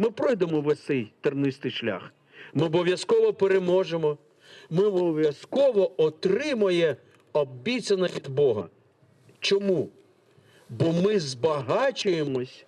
Ми пройдемо весь цей тернистий шлях. Ми обов'язково переможемо. Ми обов'язково отримає обіцяне від Бога. Чому? Бо ми збагачуємось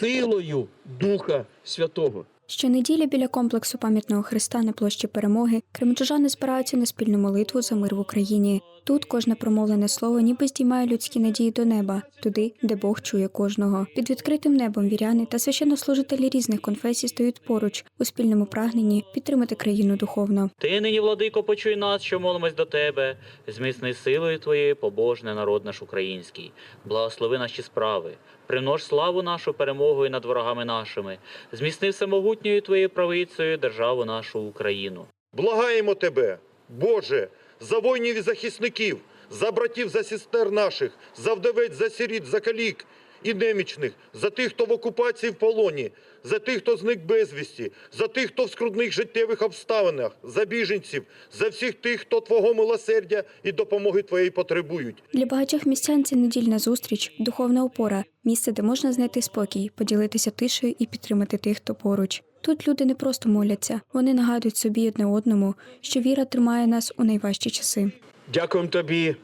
силою Духа Святого. Щонеділі біля комплексу пам'ятного Христа на площі Перемоги кременчужани збираються на спільну молитву за мир в Україні. Тут кожне промовлене слово ніби здіймає людські надії до неба, туди, де Бог чує кожного. Під відкритим небом віряни та священнослужителі різних конфесій стоять поруч у спільному прагненні підтримати країну духовно. Ти нині, владико, почуй нас, що молимось до тебе, зміцни силою твоєю побожний народ наш український, благослови наші справи, примнож славу нашу перемогою над ворогами нашими, зміцни всемогутньою твоєю правицею державу нашу Україну. Благаємо тебе, Боже, за воїнів і захисників, за братів, за сестер наших, за вдовець, за сиріт, за калік і немічних, за тих, хто в окупації в полоні, за тих, хто зник безвісті, за тих, хто в скрутних життєвих обставинах, за біженців, за всіх тих, хто Твого милосердя і допомоги Твоєї потребують. Для багатьох містян це недільна зустріч, духовна опора, місце, де можна знайти спокій, поділитися тишею і підтримати тих, хто поруч. Тут люди не просто моляться, вони нагадують собі одне одному, що віра тримає нас у найважчі часи. Дякуємо тобі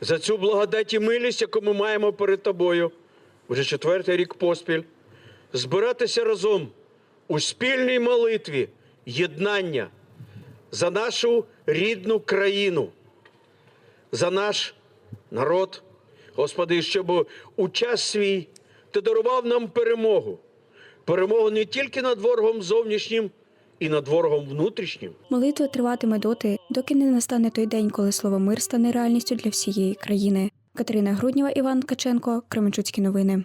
за цю благодать і милість, яку ми маємо перед тобою вже четвертий рік поспіль. Збиратися разом у спільній молитві, єднання за нашу рідну країну, за наш народ. Господи, щоб у час свій ти дарував нам перемогу. Перемогу не тільки над ворогом зовнішнім, і над ворогом внутрішнім. Молитва триватиме доти, доки не настане той день, коли слово мир стане реальністю для всієї країни. Катерина Груднєва, Іван Ткаченко, Кременчуцькі новини.